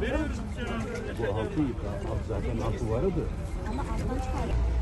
Bu altı yıkan, zaten altı vardı. Ama alttan çıkardı.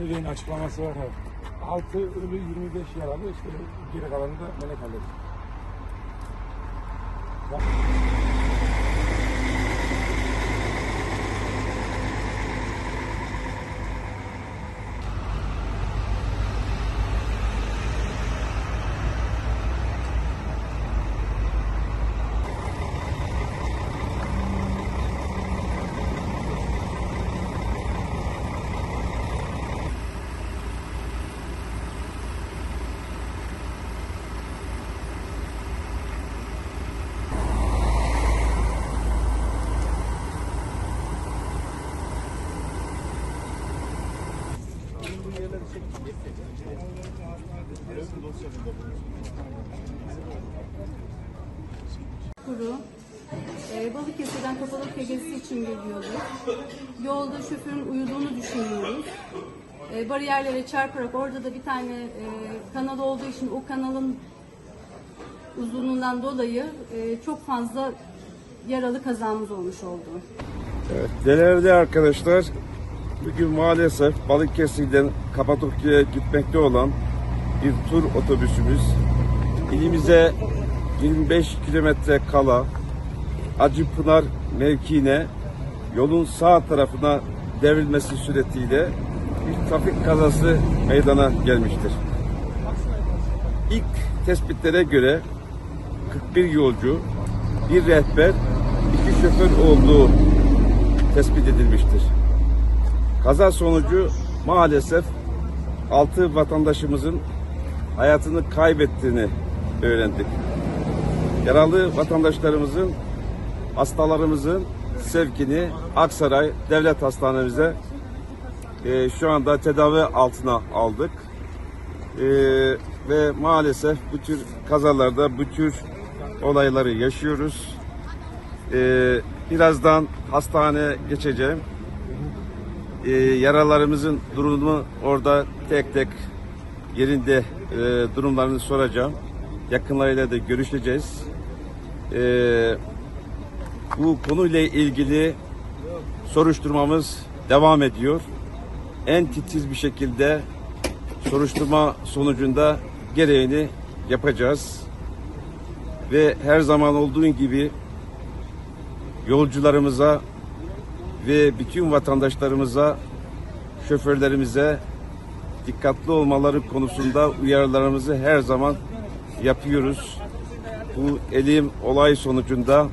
Ali Bey'in açıklaması var. 6 ölü 25 yaralı işte geri kalanı da melek hallet. Kuru e, Balıkesir'den Kapadokya gezisi için geliyoruz. Yolda şoförün uyuduğunu düşünüyoruz. E, bariyerlere çarparak orada da bir tane e, kanal olduğu için o kanalın uzunluğundan dolayı e, çok fazla yaralı kazamız olmuş oldu. Evet, değerli arkadaşlar, bugün maalesef Balıkesir'den Kapadokya'ya gitmekte olan bir tur otobüsümüz ilimize 25 kilometre kala Acıpınar mevkiine yolun sağ tarafına devrilmesi suretiyle bir trafik kazası meydana gelmiştir. İlk tespitlere göre 41 yolcu, bir rehber, iki şoför olduğu tespit edilmiştir. Kaza sonucu maalesef 6 vatandaşımızın hayatını kaybettiğini öğrendik. Yaralı vatandaşlarımızın, hastalarımızın sevkini Aksaray Devlet Hastanemize e, şu anda tedavi altına aldık. E, ve maalesef bu tür kazalarda bu tür olayları yaşıyoruz. Ee, birazdan hastaneye geçeceğim. Ee, yaralarımızın durumu orada tek tek yerinde e, durumlarını soracağım. Yakınlarıyla da görüşeceğiz. Ee, bu konuyla ilgili soruşturmamız devam ediyor. En titiz bir şekilde soruşturma sonucunda gereğini yapacağız. Ve her zaman olduğu gibi yolcularımıza ve bütün vatandaşlarımıza, şoförlerimize dikkatli olmaları konusunda uyarılarımızı her zaman yapıyoruz. Bu elim olay sonucunda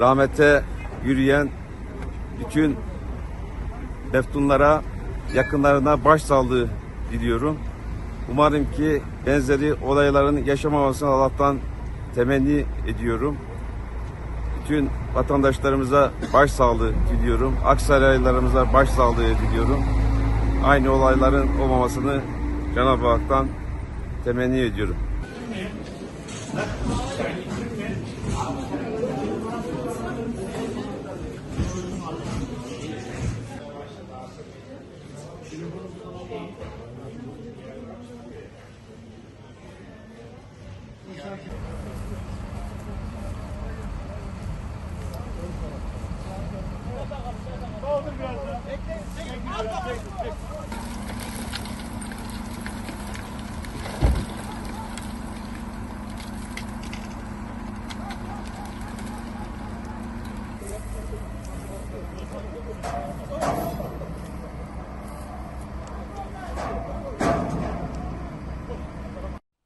rahmete yürüyen bütün meftunlara, yakınlarına başsağlığı diliyorum. Umarım ki benzeri olayların yaşamamasını Allah'tan temenni ediyorum bütün vatandaşlarımıza başsağlığı diliyorum. Aksaraylılarımıza başsağlığı diliyorum. Aynı olayların olmamasını Cenab-ı Hak'tan temenni ediyorum. Şimdi bunu